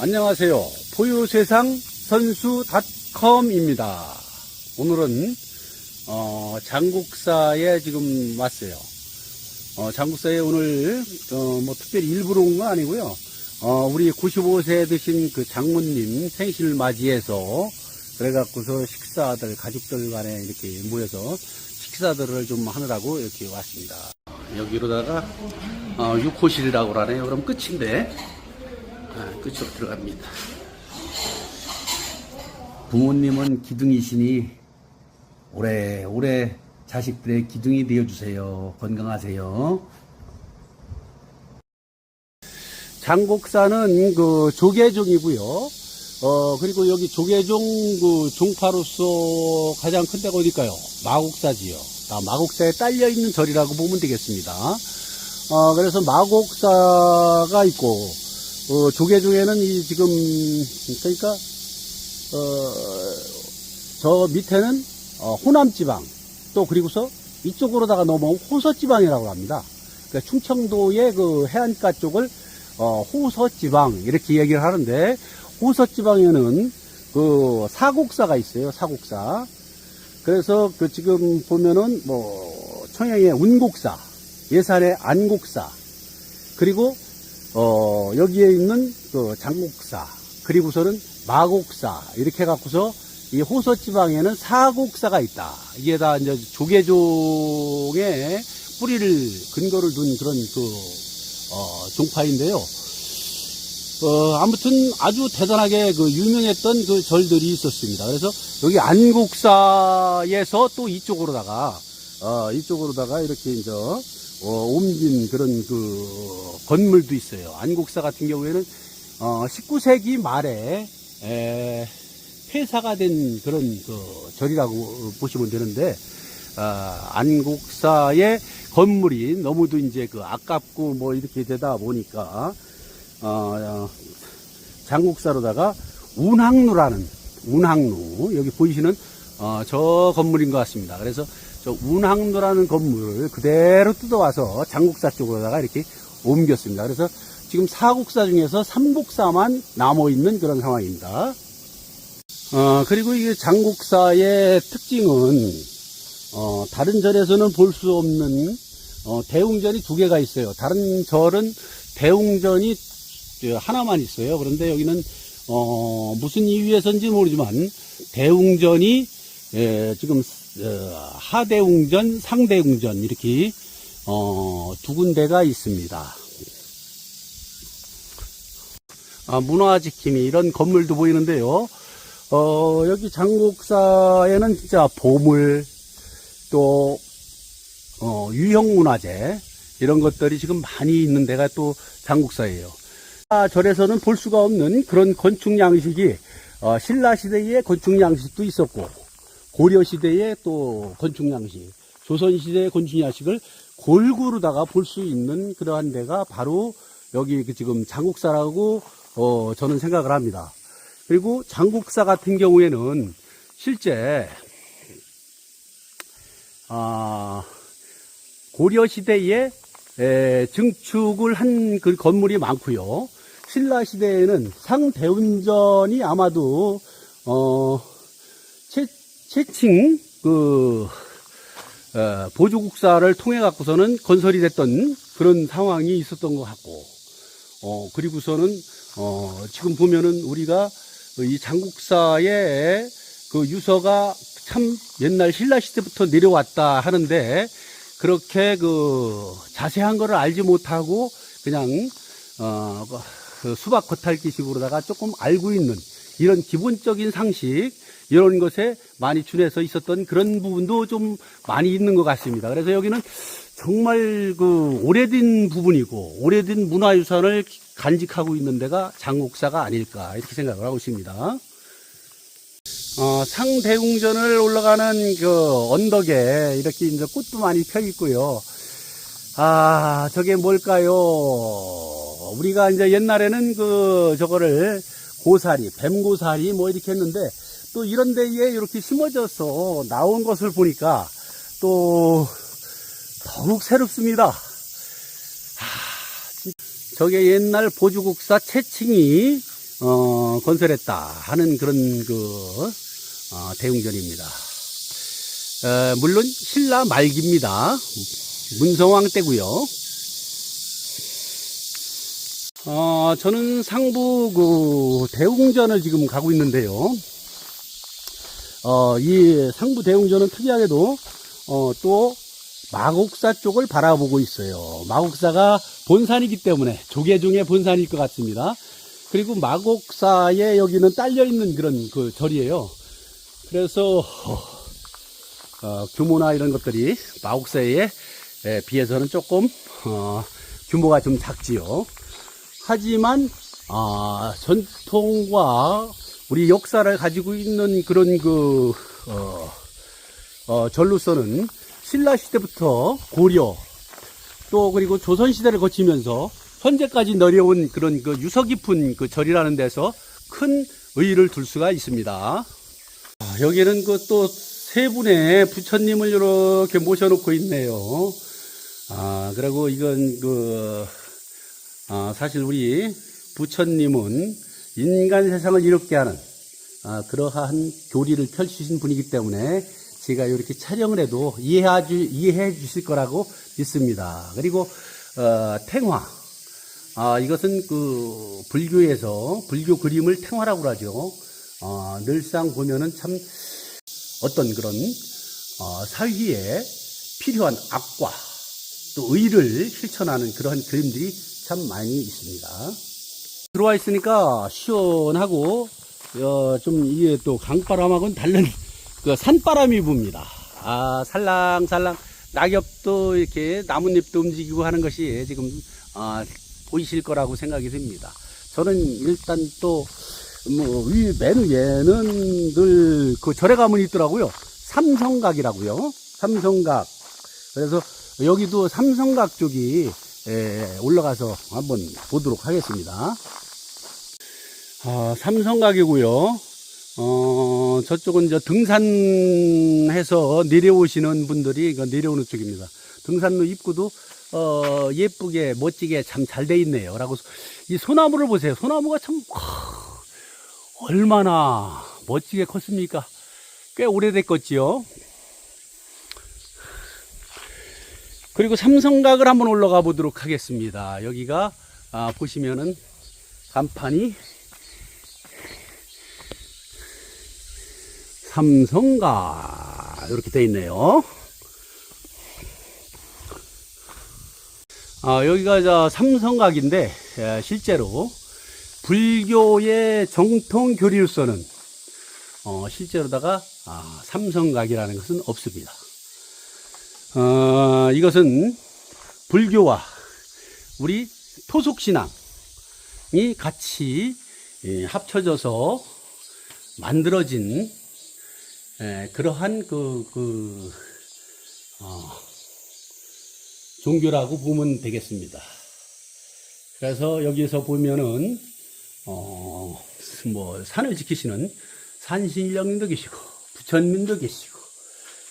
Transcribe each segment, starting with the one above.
안녕하세요. 포유세상 선수닷컴입니다. 오늘은 어, 장국사에 지금 왔어요. 어, 장국사에 오늘 어, 뭐 특별히 일부러 온 건 아니고요. 어, 우리 95세 드신 그 장모님 생신을 맞이해서 그래갖고서 식사들 가족들 간에 이렇게 모여서 식사들을 좀 하느라고 이렇게 왔습니다. 여기로다가 어, 6호실이라고 하네요. 그럼 끝인데 아, 끝으로 들어갑니다. 부모님은 기둥이시니 오래오래 자식들의 기둥이 되어주세요. 건강하세요. 장곡사는 그 조계종이고요. 어 그리고 여기 조계종 그 종파로서 가장 큰 데가 어딜까요? 마곡사지요. 아, 마곡사에 딸려 있는 절이라고 보면 되겠습니다. 어 그래서 마곡사가 있고 어, 조계종에는 이 지금 그러니까 어, 저 밑에는 어, 호남 지방 또 그리고서 이쪽으로다가 넘어온 호서 지방이라고 합니다. 그러니까 충청도의 그 해안가 쪽을 어, 호서 지방 이렇게 얘기를 하는데 호서 지방에는 그 사곡사가 있어요. 사곡사. 그래서 그 지금 보면은 뭐 청양의 운곡사, 예산의 안곡사, 그리고 어, 여기에 있는 그 장곡사, 그리고서는 마곡사, 이렇게 해갖고서 이 호서 지방에는 사곡사가 있다. 이게 다 이제 조계종의 뿌리를, 근거를 둔 그런 그, 어, 종파인데요. 어, 아무튼 아주 대단하게 그 유명했던 그 절들이 있었습니다. 그래서 여기 안곡사에서 또 이쪽으로다가, 어, 이쪽으로다가 이렇게 이제, 어, 옮긴 그런 그 건물도 있어요. 안국사 같은 경우에는 어, 19세기 말에 에, 폐사가 된 그런 그 절이라고 보시면 되는데 아, 안국사의 건물이 너무도 이제 그 아깝고 뭐 이렇게 되다 보니까 어, 장국사로다가 운항루라는 운항루 여기 보이시는 어, 저 건물인 것 같습니다. 그래서 저 운항로라는 건물을 그대로 뜯어와서 장국사 쪽으로다가 이렇게 옮겼습니다. 그래서 지금 사국사 중에서 삼국사만 남아있는 그런 상황입니다. 어, 그리고 이 장국사의 특징은, 어, 다른 절에서는 볼 수 없는, 어, 대웅전이 두 개가 있어요. 다른 절은 대웅전이 하나만 있어요. 그런데 여기는, 어, 무슨 이유에서인지 모르지만, 대웅전이, 예, 지금 어, 하대웅전, 상대웅전 이렇게 어, 두 군데가 있습니다. 아, 문화지킴이 이런 건물도 보이는데요. 어, 여기 장곡사에는 진짜 보물 또 어, 유형문화재 이런 것들이 지금 많이 있는 데가 또 장곡사예요. 아, 절에서는 볼 수가 없는 그런 건축 양식이 어, 신라 시대의 건축 양식도 있었고 고려 시대의 또 건축 양식, 조선 시대의 건축 양식을 골고루다가 볼 수 있는 그러한 데가 바로 여기 그 지금 장국사라고 어 저는 생각을 합니다. 그리고 장국사 같은 경우에는 실제 아 고려 시대에 에, 증축을 한 그 건물이 많고요. 신라 시대에는 상대운전이 아마도 어 최, 최칭 그 어, 보조국사를 통해 갖고서는 건설이 됐던 그런 상황이 있었던 것 같고 어 그리고서는 어 지금 보면은 우리가 이 장국사의 그 유서가 참 옛날 신라 시대부터 내려왔다 하는데 그렇게 그 자세한 거를 알지 못하고 그냥 어, 그 수박 겉핥기식으로다가 조금 알고 있는 이런 기본적인 상식 이런 것에 많이 준해서 있었던 그런 부분도 좀 많이 있는 것 같습니다. 그래서 여기는 정말 그 오래된 부분이고 오래된 문화유산을 간직하고 있는 데가 장곡사가 아닐까 이렇게 생각을 하고 있습니다. 어, 상대웅전을 올라가는 그 언덕에 이렇게 이제 꽃도 많이 펴 있고요. 아, 저게 뭘까요? 우리가 이제 옛날에는 그 저거를 고사리, 뱀고사리 뭐 이렇게 했는데 또 이런 데에 이렇게 심어져서 나온 것을 보니까 또 더욱 새롭습니다. 저게 옛날 보주국사 채칭이 어, 건설했다 하는 그런 그 어, 대웅전입니다. 에, 물론 신라 말기입니다. 문성왕 때고요. 어, 저는 상부 그 대웅전을 지금 가고 있는데요. 어, 이 상부 대웅전은 특이하게도 어, 또 마곡사 쪽을 바라보고 있어요. 마곡사가 본산이기 때문에 조계종의 본산일 것 같습니다. 그리고 마곡사에 여기는 딸려 있는 그런 그 절이에요. 그래서 어, 규모나 이런 것들이 마곡사에 에, 비해서는 조금 어, 규모가 좀 작지요. 하지만 아, 전통과 우리 역사를 가지고 있는 그런 그 어, 어, 절로서는 신라 시대부터 고려 또 그리고 조선 시대를 거치면서 현재까지 내려온 그런 그 유서 깊은 그 절이라는 데서 큰 의의를 둘 수가 있습니다. 아, 여기는 그 또 세 분의 부처님을 이렇게 모셔놓고 있네요. 아, 그리고 이건 그, 아, 사실 우리 부처님은 인간 세상을 이롭게 하는 아, 그러한 교리를 펼치신 분이기 때문에 제가 이렇게 촬영을 해도 이해해, 주, 이해해 주실 거라고 믿습니다. 그리고, 어, 탱화. 아, 이것은 그, 불교에서, 불교 그림을 탱화라고 하죠. 어, 늘상 보면은 참 어떤 그런, 어, 사회에 필요한 악과 또 의를 실천하는 그러한 그림들이 참 많이 있습니다. 들어와 있으니까 시원하고, 어, 좀 이게 또 강바람하고는 다른 그 산바람이 붑니다. 아, 살랑살랑 낙엽도 이렇게 나뭇잎도 움직이고 하는 것이 지금 아, 보이실 거라고 생각이 됩니다. 저는 일단 또 뭐 위 맨 위에는 늘 그 절에 가면 있더라고요. 삼성각이라고요. 삼성각. 그래서 여기도 삼성각 쪽이 에, 올라가서 한번 보도록 하겠습니다. 아, 삼성각이고요. 어, 저쪽은 이제 등산해서 내려오시는 분들이 그 내려오는 쪽입니다. 등산로 입구도 어, 예쁘게 멋지게 참 잘 돼 있네요. 라고 이 소나무를 보세요. 소나무가 참 하, 얼마나 멋지게 컸습니까? 꽤 오래됐겠지요. 그리고 삼성각을 한번 올라가 보도록 하겠습니다. 여기가 아, 보시면은 간판이 삼성가 이렇게 되어 있네요. 아, 여기가 저 삼성각인데 에, 실제로 불교의 정통 교리로서는 어, 실제로다가 아, 삼성각이라는 것은 없습니다. 어, 이것은 불교와 우리 토속신앙이 같이 예, 합쳐져서 만들어진 예, 그러한 그, 그, 어, 종교라고 보면 되겠습니다. 그래서 여기서 보면은, 어, 뭐, 산을 지키시는 산신령님도 계시고, 부처님도 계시고,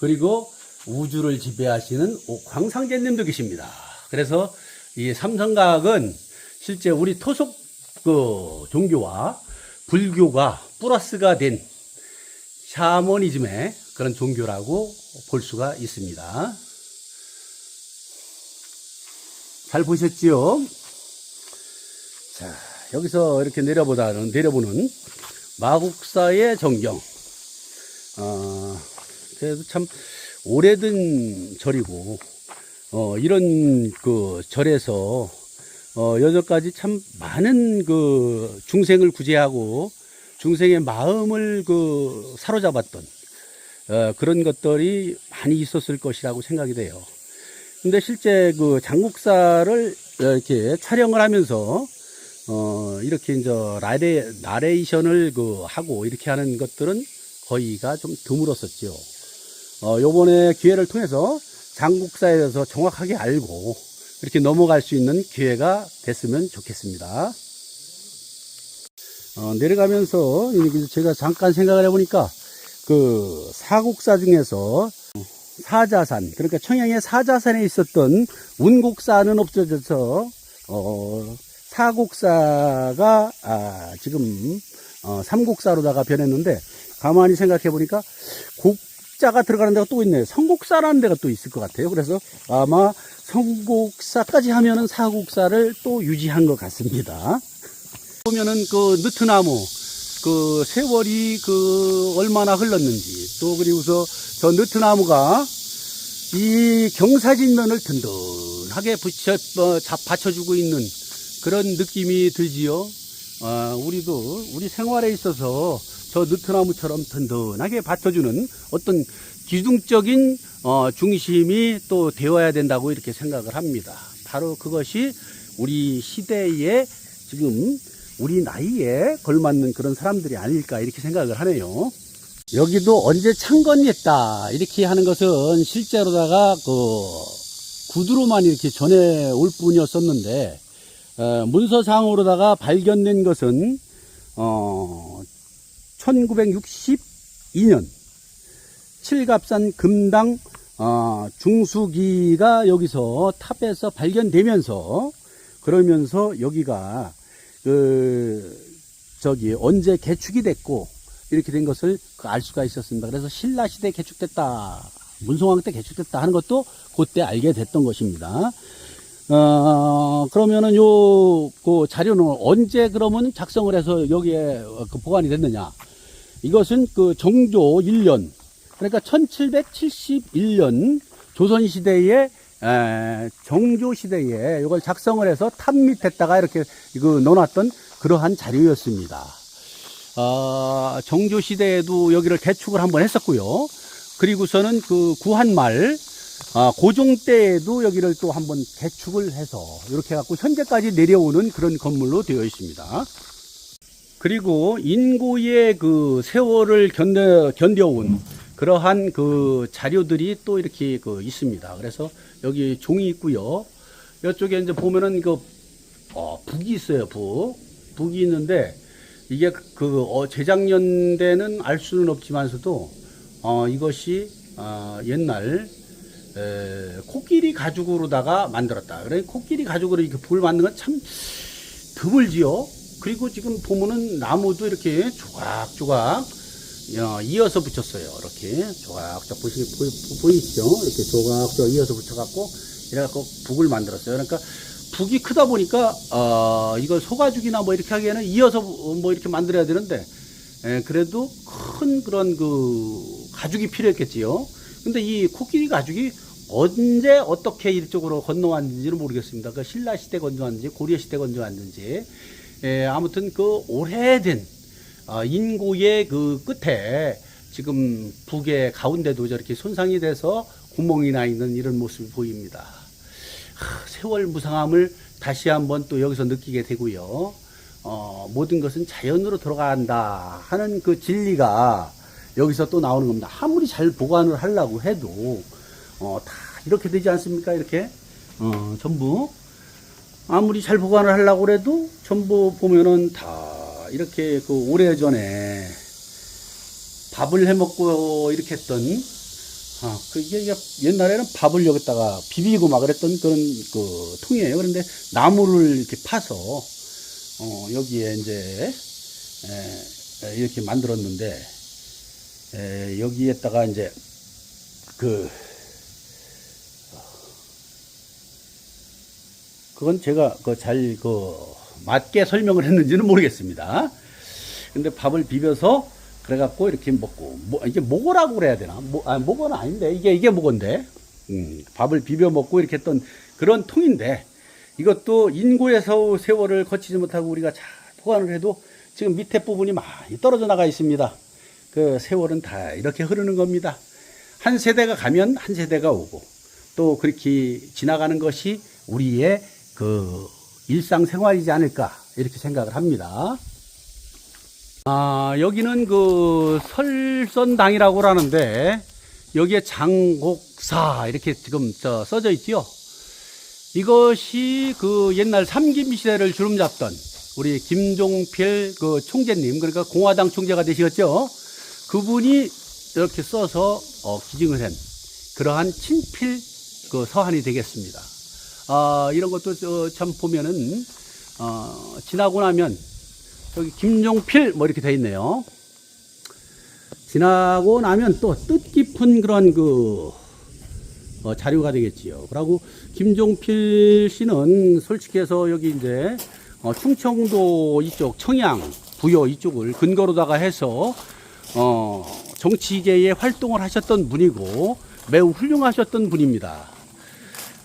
그리고 우주를 지배하시는 광상제님도 계십니다. 그래서 이 삼성각은 실제 우리 토속 그 종교와 불교가 플러스가 된 샤머니즘의 그런 종교라고 볼 수가 있습니다. 잘 보셨지요? 자, 여기서 이렇게 내려보다는, 내려보는 마국사의 정경. 어, 그래도 참 오래된 절이고, 어, 이런 그 절에서, 어, 여전까지 참 많은 그 중생을 구제하고, 중생의 마음을 그 사로잡았던 어, 그런 것들이 많이 있었을 것이라고 생각이 돼요. 근데 실제 그 장국사를 이렇게 촬영을 하면서 어, 이렇게 이제 나레, 나레이션을 그 하고 이렇게 하는 것들은 거의가 좀 드물었었죠. 어, 요번에 기회를 통해서 장국사에 대해서 정확하게 알고 이렇게 넘어갈 수 있는 기회가 됐으면 좋겠습니다. 어, 내려가면서 제가 잠깐 생각을 해보니까 그 사국사 중에서 사자산 그러니까 청양의 사자산에 있었던 운곡사는 없어져서 어, 사곡사가 아, 지금 어, 삼곡사로다가 변했는데 가만히 생각해 보니까 곡 자가 들어가는 데가 또 있네요. 성곡사라는 데가 또 있을 것 같아요. 그래서 아마 성곡사까지 하면은 사곡사를 또 유지한 것 같습니다. 보면은 그 느트나무 그 세월이 그 얼마나 흘렀는지 또 그리고서 저 느트나무가 이 경사진면을 든든하게 붙여 어, 잡 받쳐주고 있는 그런 느낌이 들지요. 아, 우리도 우리 생활에 있어서 저 느트나무처럼 든든하게 받쳐주는 어떤 기둥적인 어, 중심이 또 되어야 된다고 이렇게 생각을 합니다. 바로 그것이 우리 시대에 지금 우리 나이에 걸맞는 그런 사람들이 아닐까 이렇게 생각을 하네요. 여기도 언제 창건했다 이렇게 하는 것은 실제로다가 그 구두로만 이렇게 전해 올 뿐이었었는데 어, 문서상으로다가 발견된 것은 어 1962년 칠갑산 금당 어, 중수기가 여기서 탑에서 발견되면서 그러면서 여기가 그 저기 언제 개축이 됐고 이렇게 된 것을 그알 수가 있었습니다. 그래서 신라 시대 개축됐다, 문송왕 때 개축됐다 하는 것도 그때 알게 됐던 것입니다. 어, 그러면은 요, 그 자료는 언제 그러면 작성을 해서 여기에 그 보관이 됐느냐. 이것은 그 정조 1년, 그러니까 1771년 조선시대에 에, 정조시대에 이걸 작성을 해서 탑 밑에다가 이렇게 이거 넣어놨던 그러한 자료였습니다. 어, 정조시대에도 여기를 개축을 한번 했었고요. 그리고서는 그 구한말, 아, 고종 때에도 여기를 또 한번 개축을 해서 이렇게 해갖고 현재까지 내려오는 그런 건물로 되어 있습니다. 그리고 인고의 그 세월을 견뎌, 견뎌온 그러한 그 자료들이 또 이렇게 그 있습니다. 그래서 여기 종이 있고요. 이쪽에 이제 보면은 그 어, 북이 있어요. 북 북이 있는데 이게 그 어, 재작년대는 알 수는 없지만서도 어, 이것이 어, 옛날 에, 코끼리 가죽으로다가 만들었다. 그래 코끼리 가죽으로 이렇게 북을 만든 건 참 드물지요. 그리고 지금 보면은 나무도 이렇게 조각조각 어, 이어서 붙였어요. 이렇게 조각조각 보시, 보, 보이시죠? 이렇게 조각조각 이어서 붙여갖고 이래갖고 북을 만들었어요. 그러니까 북이 크다 보니까 어, 이걸 소가죽이나 뭐 이렇게 하기에는 이어서 뭐 이렇게 만들어야 되는데 에, 그래도 큰 그런 그 가죽이 필요했겠지요. 근데 이 코끼리 가죽이 언제 어떻게 이쪽으로 건너왔는지는 모르겠습니다. 그 신라 시대 건너왔는지 고려 시대 건너왔는지 에, 아무튼 그 오래된 어, 인고의 그 끝에 지금 북의 가운데도 저렇게 손상이 돼서 구멍이 나 있는 이런 모습이 보입니다. 하, 세월 무상함을 다시 한번 또 여기서 느끼게 되고요. 어, 모든 것은 자연으로 돌아간다 하는 그 진리가 여기서 또 나오는 겁니다. 아무리 잘 보관을 하려고 해도 어, 다 이렇게 되지 않습니까? 이렇게 어, 전부 아무리 잘 보관을 하려고 해도 전부 보면은 다 이렇게 그 오래전에 밥을 해 먹고 이렇게 했던 아, 그 이게 옛날에는 밥을 여기다가 비비고 막 그랬던 그런 그 통이에요. 그런데 나무를 이렇게 파서 어, 여기에 이제 에, 에, 이렇게 만들었는데 에, 여기에다가 이제 그 그건 제가 그잘그 맞게 설명을 했는지는 모르겠습니다. 근데 밥을 비벼서 그래갖고 이렇게 먹고 뭐 이게 모고라고 그래야 되나? 뭐, 아, 모고는 아닌데 이게 이게 모고인데 음, 밥을 비벼 먹고 이렇게 했던 그런 통인데 이것도 인고에서 세월을 거치지 못하고 우리가 잘 보관을 해도 지금 밑에 부분이 많이 떨어져 나가 있습니다. 그 세월은 다 이렇게 흐르는 겁니다. 한 세대가 가면 한 세대가 오고 또 그렇게 지나가는 것이 우리의 그 일상생활이지 않을까 이렇게 생각을 합니다. 아, 여기는 그 설선당이라고 하는데 여기에 장곡사 이렇게 지금 저 써져 있지요. 이것이 그 옛날 삼김 시대를 주름 잡던 우리 김종필 그 총재님 그러니까 공화당 총재가 되시겠죠. 그분이 이렇게 써서 어, 기증을 한 그러한 친필 그 서한이 되겠습니다. 아, 이런 것도 저, 참 보면은 어, 지나고 나면 여기 김종필 뭐 이렇게 돼 있네요. 지나고 나면 또 뜻깊은 그런 그 어, 자료가 되겠지요. 그리고 김종필 씨는 솔직히 해서 여기 이제 어, 충청도 이쪽 청양 부여 이쪽을 근거로다가 해서 어, 정치계에 활동을 하셨던 분이고 매우 훌륭하셨던 분입니다.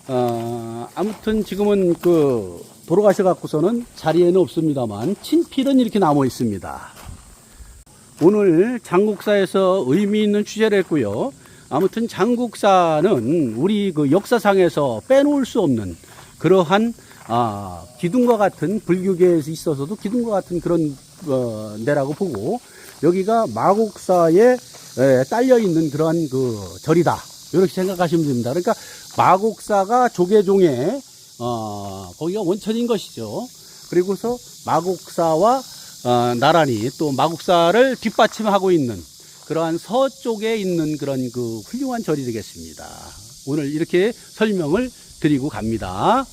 어, 아무튼 지금은 그 돌아가셔 갖고서는 자리에는 없습니다만 친필은 이렇게 남아 있습니다. 오늘 장국사에서 의미 있는 취재를 했고요. 아무튼 장국사는 우리 그 역사상에서 빼놓을 수 없는 그러한 아, 기둥과 같은 불교계에 있어서도 기둥과 같은 그런 어, 데라고 보고 여기가 마곡사에 에, 딸려 있는 그러한 그 절이다. 이렇게 생각하시면 됩니다. 그러니까 마곡사가 조계종의 어, 거기가 원천인 것이죠. 그리고서 마곡사와 어, 나란히 또 마곡사를 뒷받침하고 있는 그러한 서쪽에 있는 그런 그 훌륭한 절이 되겠습니다. 오늘 이렇게 설명을 드리고 갑니다.